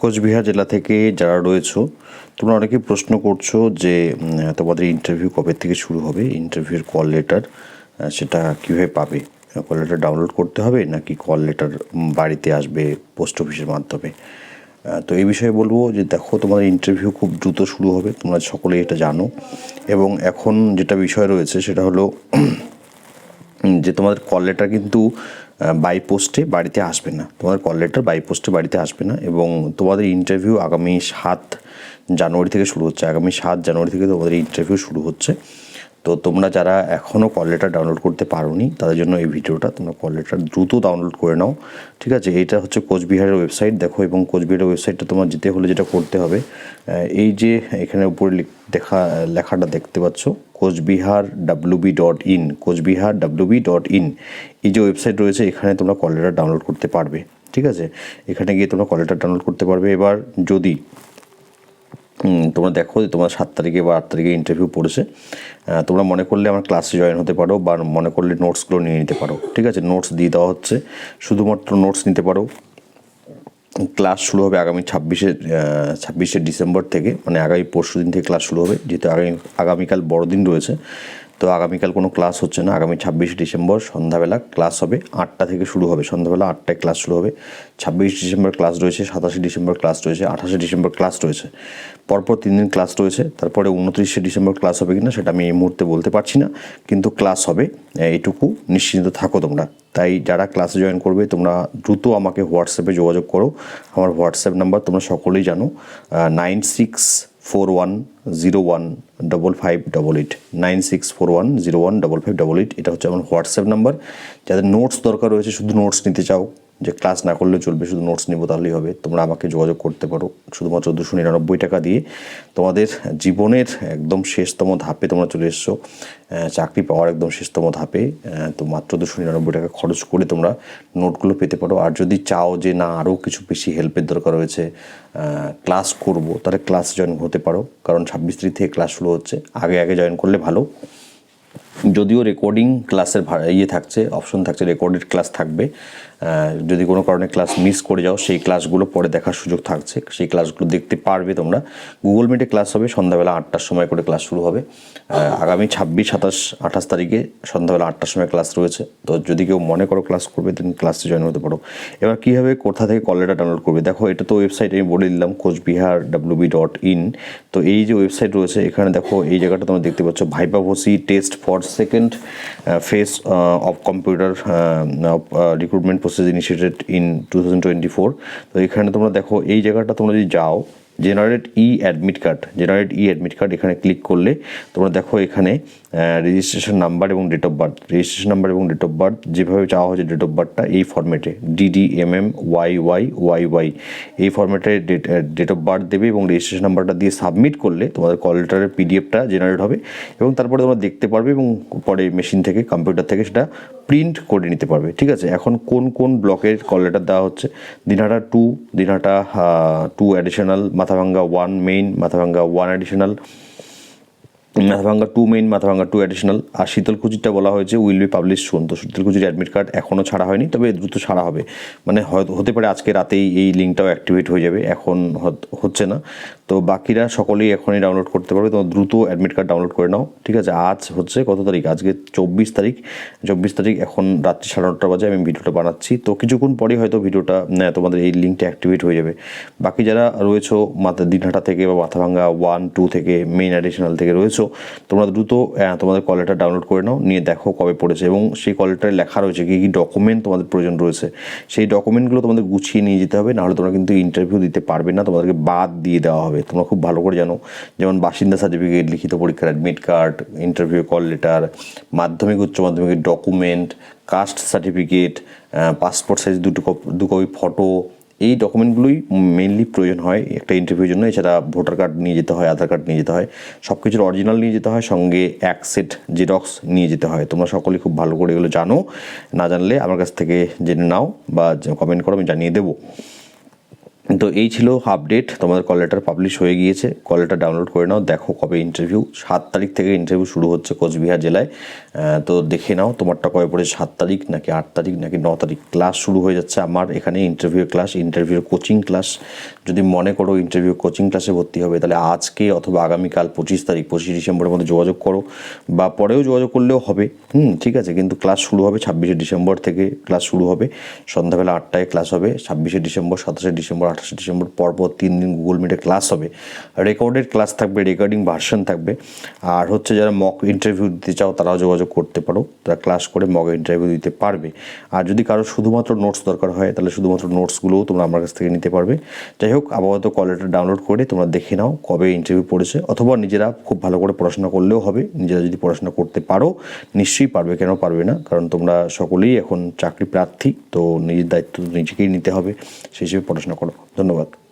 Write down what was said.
কোচবিহার জেলা থেকে যারা রয়েছো, তোমরা অনেকেই প্রশ্ন করছ যে তোমাদের ইন্টারভিউ কবে থেকে শুরু হবে? ইন্টারভিউর কল লেটার সেটা কীভাবে পাবে? কল লেটার ডাউনলোড করতে হবে নাকি কল লেটার বাড়িতে আসবে পোস্ট অফিসের মাধ্যমে? তো এই বিষয়ে বলব যে, দেখো, তোমাদের ইন্টারভিউ খুব দ্রুত শুরু হবে, তোমরা সকলেই এটা জানো। এবং এখন যেটা বিষয় রয়েছে, সেটা হলো যে তোমাদের কল লেটার কিন্তু বাই পোস্টে বাড়িতে আসবে না। তোমাদের কল লেটার বাই পোস্টে বাড়িতে আসবে না এবং তোমাদের ইন্টারভিউ আগামী সাত জানুয়ারি থেকে শুরু হচ্ছে। আগামী সাত জানুয়ারি থেকে তোমাদের ইন্টারভিউ শুরু হচ্ছে। তো তোমরা যারা এখনও কল লেটার ডাউনলোড করতে পারোনি, তাদের জন্য এই ভিডিওটা তোমরা কল লেটার দ্রুত ডাউনলোড করে নাও। ঠিক আছে? এটা হচ্ছে কোচবিহারের ওয়েবসাইট দেখো, এবং কোচবিহারের ওয়েবসাইটটা তোমার যেতে হলে যেটা করতে হবে এই যে এখানে উপরে দেখা, লেখাটা দেখতে পাচ্ছ Coochbehar WB dot in Coochbehar WB dot in এই যে ওয়েবসাইট রয়েছে, এখানে তোমরা কল ডাউনলোড করতে পারবে, ঠিক আছে? এখানে গিয়ে তোমরা কল ডাউনলোড করতে পারবে। এবার যদি তোমরা দেখো যে তোমার সাত তারিখে বা আট তারিখে ইন্টারভিউ পড়েছে তোমরা মনে করলে আমার ক্লাসে জয়েন হতে পারো বা মনে করলে নোটসগুলো নিয়ে নিতে পারো, ঠিক আছে? নোটস দিয়ে দেওয়া হচ্ছে, শুধুমাত্র নোটস নিতে পারো। ক্লাস শুরু হবে আগামী ছাব্বিশে ছাব্বিশে ডিসেম্বর থেকে মানে আগামী পরশু দিন থেকে ক্লাস শুরু হবে, যেহেতু আগামী, আগামীকাল বড়দিন রয়েছে। তো আগামীকাল কোনো ক্লাস হচ্ছে না। আগামী ছাব্বিশে ডিসেম্বর সন্ধ্যাবেলা ক্লাস হবে। আটটা থেকে শুরু হবে। সন্ধ্যাবেলা আটটায় ক্লাস শুরু হবে। ছাব্বিশ ডিসেম্বর ক্লাস রয়েছে, সাতাশে ডিসেম্বর ক্লাস রয়েছে, আঠাশে ডিসেম্বর ক্লাস রয়েছে। পরপর তিন দিন ক্লাস রয়েছে। তারপরে উনত্রিশে ডিসেম্বর ক্লাস হবে কিনা সেটা আমি এই মুহূর্তে বলতে পারছি না। কিন্তু ক্লাস হবে। এইটুকু নিশ্চিন্ত থাকো তোমরা। তাই যারা ক্লাসে জয়েন করবে, তোমরা দ্রুত আমাকে হোয়াটসঅ্যাপে যোগাযোগ করো। আমার হোয়াটসঅ্যাপ নাম্বার তোমরা সকলেই জানো। Nine six four one zero one double five double eight nine six four one zero one double five double eight এটা হচ্ছে আমার হোয়াটসঅ্যাপ নাম্বার যাদের নোটস দরকার রয়েছে, শুধু নোটস নিতে চাও যে ক্লাস না করলে চলবে, শুধু নোটস নিব তাহলেই হবে। তোমরা আমাকে যোগাযোগ করতে পারো। শুধুমাত্র দুশো নিরানব্বই টাকা দিয়ে তোমাদের জীবনের একদম শেষতম ধাপে তোমরা চলে এসছো। চাকরি পাওয়ার একদম শেষতম ধাপে তো মাত্র দুশো নিরানব্বই টাকা খরচ করে তোমরা নোটগুলো পেতে পারো। আর যদি চাও যে না, আরও কিছু বেশি হেল্পের দরকার রয়েছে ক্লাস করব, তাহলে ক্লাস জয়েন হতে পারো। কারণ ছাব্বিশ তারিখ থেকে ক্লাস শুরু হচ্ছে। আগে আগে জয়েন করলে ভালো। যদিও রেকর্ডিং ক্লাসের ইয়ে থাকছে অপশন থাকছে রেকর্ডেড ক্লাস থাকবে যদি কোনো কারণে ক্লাস মিস করে যাও, সেই ক্লাসগুলো পরে দেখার সুযোগ থাকছে, সেই ক্লাসগুলো দেখতে পারবে তোমরা। গুগল মিটে ক্লাস হবে, সন্ধ্যাবেলা আটটার সময় করে ক্লাস শুরু হবে। আগামী ছাব্বিশ, সাতাশ, আঠাশ তারিখে সন্ধ্যাবেলা আটটার সময় ক্লাস রয়েছে। তো যদি কেউ মনে করো ক্লাস করবে তুমি ক্লাসে জয়েন হতে পারো। এবার কীভাবে কোথা থেকে কল ডাউনলোড করবে? দেখো, এটা তো ওয়েবসাইট আমি বলে দিলাম, কোচবিহার ডাব্লিউবি ডট ইন তো এই যে ওয়েবসাইট রয়েছে, এখানে দেখো, এই জায়গাটা তোমরা দেখতে পাচ্ছ ভাইপাভসি test for second phase of computer of recruitment process initiated in two thousand twenty four তো এখানে তোমরা দেখো, এই জায়গাটা তোমরা যদি যাও generate e admit card generate e admit card এখানে ক্লিক করলে তোমরা দেখো এখানে রেজিস্ট্রেশন নাম্বার এবং date of birth registration number এবং ডেট অফ বার্থ যেভাবে চাওয়া হয়েছে ডেট অফ বার্থটা এই ফর্মেটে DD M M Y Y Y Y এই ফর্মেটে ডেট ডেট অফ বার্থ দেবে এবং রেজিস্ট্রেশন নাম্বারটা দিয়ে সাবমিট করলে তোমাদের কল লেটারের পিডিএফটা জেনারেট হবে এবং তারপরে তোমরা দেখতে পারবে এবং পরে মেশিন থেকে কম্পিউটার থেকে সেটা প্রিন্ট করে নিতে পারবে, ঠিক আছে? এখন কোন কোন ব্লকের কল লেটার দেওয়া হচ্ছে? Dinhata two Dinhata two additional Mathabhanga one main Mathabhanga one additional Mathabhanga two main Mathabhanga two additional আর শীতলকুচিটা বলা হয়েছে উইল বি পাবলিশ শুন তো শীতলকুচির অ্যাডমিট কার্ড এখনও ছাড়া হয়নি তবে দ্রুত ছাড়া হবে। মানে হয়তো হতে পারে আজকে রাতেই এই লিঙ্কটাও অ্যাক্টিভেট হয়ে যাবে। এখন হচ্ছে না। তো বাকিরা সকলেই এখনই ডাউনলোড করতে পারবে। তো দ্রুত অ্যাডমিট কার্ড ডাউনলোড করে নাও। ঠিক আছে আজ হচ্ছে কত তারিখ? আজকে চব্বিশ তারিখ। চব্বিশ তারিখ এখন রাত্রি সাড়ে নটা বাজে আমি ভিডিওটা বানাচ্ছি। তো কিছুক্ষণ পরেই হয়তো ভিডিওটা আহ, তোমাদের এই লিঙ্কটা অ্যাক্টিভেট হয়ে যাবে। বাকি যারা রয়েছো মাথা দিনহাটা থেকে বা মাথাভাঙ্গা ওয়ান টু থেকে মেইন অ্যাডিশনাল থেকে রয়েছো তোমরা দ্রুত তোমাদের কলেটা ডাউনলোড করে নাও, নিয়ে দেখো কবে পড়েছে এবং সেই কলেটায় লেখা রয়েছে কী কী ডকুমেন্ট তোমাদের প্রয়োজন রয়েছে। সেই ডকুমেন্টগুলো তোমাদের গুছিয়ে নিয়ে যেতে হবে, নাহলে তোমরা কিন্তু ইন্টারভিউ দিতে পারবে না, তোমাদেরকে বাদ দিয়ে দেওয়া হবে। তোমরা খুব ভালো করে জানো, যেমন বাসিন্দা সার্টিফিকেট লিখিত পরীক্ষার admit card interview call letter Madhyamik, উচ্চ মাধ্যমিকের document caste certificate passport size দুটো কপ- দু কপি ফটো এই ডকুমেন্টগুলোই মেনলি প্রয়োজন হয় একটা ইন্টারভিউর জন্য। এছাড়া ভোটার কার্ড নিয়ে যেতে হয় আধার কার্ড নিয়ে যেতে হয় সব কিছুর অরিজিনাল নিয়ে যেতে হয়, সঙ্গে এক সেট জেরক্স নিয়ে যেতে হয়। তোমরা সকলেই খুব ভালো করে এগুলো জানো। না জানলে আমার কাছ থেকে জেনে নাও বা কমেন্ট করো, আমি জানিয়ে দেবো। তো এই ছিল আপডেট তোমাদের কল লেটার পাবলিশ হয়ে গিয়েছে। কল লেটার ডাউনলোড করে নাও। দেখো কবে ইন্টারভিউ সাত তারিখ থেকে ইন্টারভিউ শুরু হচ্ছে কোচবিহার জেলায়। তো দেখে নাও তোমারটা কবে পড়ে সাত তারিখ নাকি আট তারিখ নাকি ন তারিখ। ক্লাস শুরু হয়ে যাচ্ছে আমার এখানে interview class interview coaching class যদি মনে করো ইন্টারভিউ কোচিং ক্লাসে ভর্তি হবে, তাহলে আজকে অথবা আগামীকাল পঁচিশ তারিখ, পঁচিশ ডিসেম্বরের মধ্যে যোগাযোগ করো বা পরেও যোগাযোগ করলেও হবে। হুম, ঠিক আছে, কিন্তু ক্লাস শুরু হবে ছাব্বিশে ডিসেম্বর থেকে ক্লাস শুরু হবে। সন্ধ্যাবেলা আটটায় ক্লাস হবে, ছাব্বিশে ডিসেম্বর, সাতাশে ডিসেম্বর, আঠাশে ডিসেম্বর, পরপর তিন দিন গুগল মিটে ক্লাস হবে। রেকর্ডেড ক্লাস থাকবে রেকর্ডিং ভার্সন থাকবে। আর হচ্ছে যারা মক ইন্টারভিউ দিতে চাও, তারাও যোগাযোগ করতে পারো। তারা ক্লাস করে মক ইন্টারভিউ দিতে পারবে। আর যদি কারও শুধুমাত্র নোটস দরকার হয়, তাহলে শুধুমাত্র নোটসগুলোও তোমরা আমার কাছ থেকে নিতে পারবে। যাই হোক আপাতত কলেটা ডাউনলোড করে তোমরা দেখে নাও কবে ইন্টারভিউ পড়েছে, অথবা নিজেরা খুব ভালো করে পড়াশোনা করলেও হবে, নিজেরা যদি পড়াশোনা করতে পারো, নিশ্চয়ই পারবে, কেন পারবে না? কারণ তোমরা সকলেই এখন চাকরি প্রার্থী, তো নিজের দায়িত্ব নিজেকেই নিতে হবে, সেই হিসেবে পড়াশোনা করো। ধন্যবাদ।